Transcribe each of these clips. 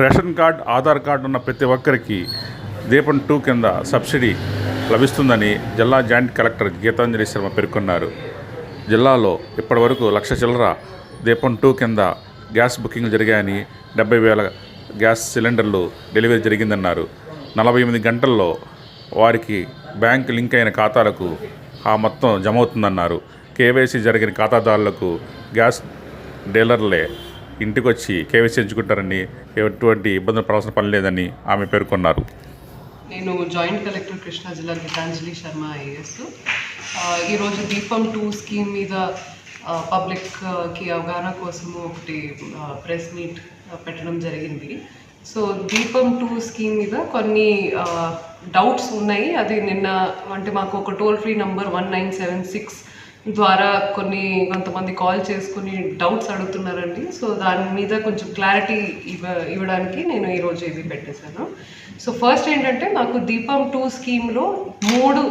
Ration card Aadhaar card ఉన్న ప్రతి ఒక్కరికి దీపం టూ కింద సబ్సిడీ లభిస్తుందని జిల్లా జాయింట్ కలెక్టర్ గీతాంజలి శర్మ పేర్కొన్నారు. జిల్లాలో ఇప్పటివరకు లక్ష చిల్లర దీపం టూ కింద గ్యాస్ బుకింగ్ జరిగాయని డెబ్బై వేల గ్యాస్ సిలిండర్లు డెలివరీ జరిగిందన్నారు. నలభై ఎనిమిది గంటల్లో వారికి బ్యాంక్ లింక్ అయిన ఖాతాలకు ఆ మొత్తం జమ అవుతుందన్నారు. కేవైసీ జరిగిన ఖాతాదారులకు గ్యాస్ డీలర్లే ఇంటికొచ్చి కేవైసీ ఎంచుకుంటారని ఎటువంటి ఇబ్బందులు పడాల్సిన పని లేదని ఆమె పేర్కొన్నారు. నేను జాయింట్ కలెక్టర్ కృష్ణా జిల్లా గీతాంజలి శర్మ ఐఏఎస్. ఈరోజు దీపం టూ స్కీమ్ మీద పబ్లిక్కి అవగాహన కోసము ఒకటి ప్రెస్ మీట్ పెట్టడం జరిగింది. సో దీపం టూ స్కీమ్ మీద కొన్ని డౌట్స్ ఉన్నాయి. అది నిన్న అంటే మాకు ఒక toll free number one nine seven six ద్వారా కొన్ని కొంతమంది కాల్ చేసుకుని డౌట్స్ అడుగుతున్నారండి. సో దాని మీద కొంచెం క్లారిటీ ఇవ్వ ఇవ్వడానికి నేను ఈరోజు ఇది పెట్టేశాను. సో ఫస్ట్ ఏంటంటే మాకు దీపం టూ స్కీమ్లో మూడు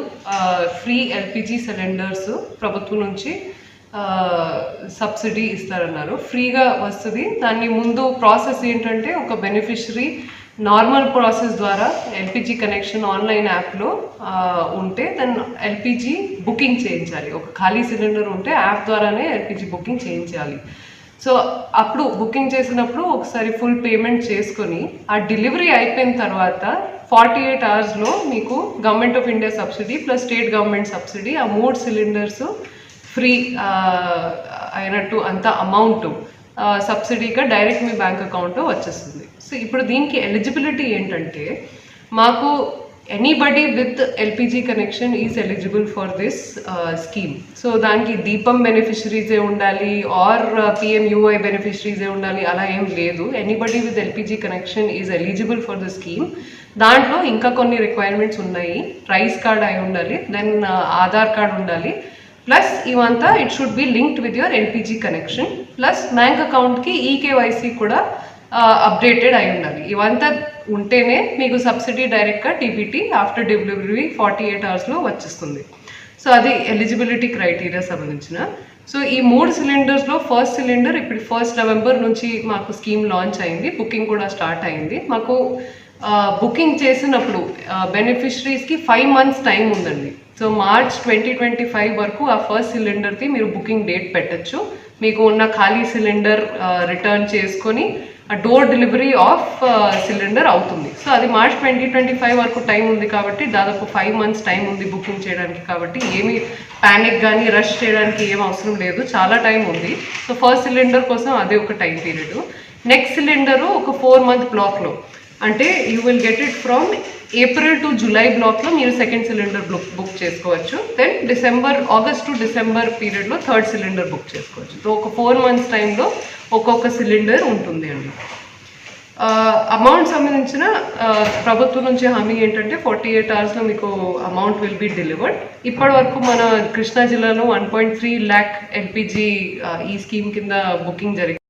ఫ్రీ ఎల్పిజి సిలిండర్స్ ప్రభుత్వం నుంచి సబ్సిడీ ఇస్తారన్నారు. ఫ్రీగా వస్తుంది. దాన్ని ముందు ప్రాసెస్ ఏంటంటే ఒక బెనిఫిషరీ నార్మల్ ప్రాసెస్ ద్వారా ఎల్పిజి కనెక్షన్ ఆన్లైన్ యాప్లో ఉంటే దాన్ని ఎల్పిజి బుకింగ్ చేయించాలి. ఒక ఖాళీ సిలిండర్ ఉంటే యాప్ ద్వారానే ఎల్పిజి బుకింగ్ చేయించాలి. సో అప్పుడు బుకింగ్ చేసినప్పుడు ఒకసారి ఫుల్ పేమెంట్ చేసుకొని ఆ డెలివరీ అయిపోయిన తర్వాత ఫార్టీ ఎయిట్ అవర్స్లో మీకు government of India subsidy plus state government subsidy ఆ మూడు సిలిండర్స్ ఫ్రీ అయినట్టు అంత అమౌంట్ సబ్సిడీగా డైరెక్ట్ మీ బ్యాంక్ అకౌంట్ వచ్చేస్తుంది. సో ఇప్పుడు దీనికి ఎలిజిబిలిటీ ఏంటంటే మాకు anybody with LPG connection is eligible for this scheme so దానికి దీపం బెనిఫిషరీసే ఉండాలి ఆర్ పిఎంయుఐ బెనిఫిషరీసే ఉండాలి అలా ఏం లేదు. Anybody with LPG connection is eligible for the scheme దాంట్లో ఇంకా కొన్ని రిక్వైర్మెంట్స్ ఉన్నాయి. రైస్ కార్డ్ అయి ఉండాలి దెన్ ఆధార్ కార్డ్ ఉండాలి ప్లస్ ఇవంతా it should be linked with your LPG connection plus bank అకౌంట్కి ఈకేవైసీ కూడా అప్డేటెడ్ అయి ఉండాలి ఇవంతా ఉంటేనే మీకు సబ్సిడీ డైరెక్ట్గా DBT after delivery forty eight అవర్స్లో వచ్చేస్తుంది. సో అది ఎలిజిబిలిటీ క్రైటీరియా సంబంధించిన. సో ఈ మూడు సిలిండర్స్లో ఫస్ట్ సిలిండర్ ఇప్పుడు ఫస్ట్ నవంబర్ నుంచి మాకు స్కీమ్ లాంచ్ అయింది. బుకింగ్ కూడా స్టార్ట్ అయింది. మాకు బుకింగ్ చేసినప్పుడు బెనిఫిషరీస్కి ఫైవ్ మంత్స్ టైం ఉందండి. So March twenty twenty five వరకు ఆ ఫస్ట్ సిలిండర్కి మీరు బుకింగ్ డేట్ పెట్టచ్చు. మీకు ఉన్న ఖాళీ సిలిండర్ రిటర్న్ చేసుకొని డోర్ డెలివరీ ఆఫ్ సిలిండర్ అవుతుంది. సో అది మార్చ్ ట్వంటీ ట్వంటీ ఫైవ్ వరకు టైం ఉంది కాబట్టి దాదాపు ఫైవ్ మంత్స్ టైం ఉంది బుకింగ్ చేయడానికి కాబట్టి ఏమీ ప్యానిక్ కానీ రష్ చేయడానికి ఏం అవసరం లేదు. చాలా టైం ఉంది. సో ఫస్ట్ సిలిండర్ కోసం అదే ఒక టైం పీరియడ్ నెక్స్ట్ సిలిండరు ఒక ఫోర్ మంత్ బ్లాక్లో అంటే you will get it from April to July బ్లాక్లో మీరు సెకండ్ సిలిండర్ బుక్ బుక్ చేసుకోవచ్చు. Then December August to December పీరియడ్లో థర్డ్ సిలిండర్ బుక్ చేసుకోవచ్చు. సో ఒక ఫోర్ మంత్స్ టైంలో ఒక్కొక్క సిలిండర్ ఉంటుంది అండి. అమౌంట్ సంబంధించిన ప్రభుత్వం నుంచి హామీ ఏంటంటే ఫార్టీ ఎయిట్ అవర్స్లో మీకు అమౌంట్ విల్ బి డెలివర్డ్ ఇప్పటి వరకు మన కృష్ణా జిల్లాలో one point three lakh LPG ఈ స్కీమ్ కింద బుకింగ్ జరిగింది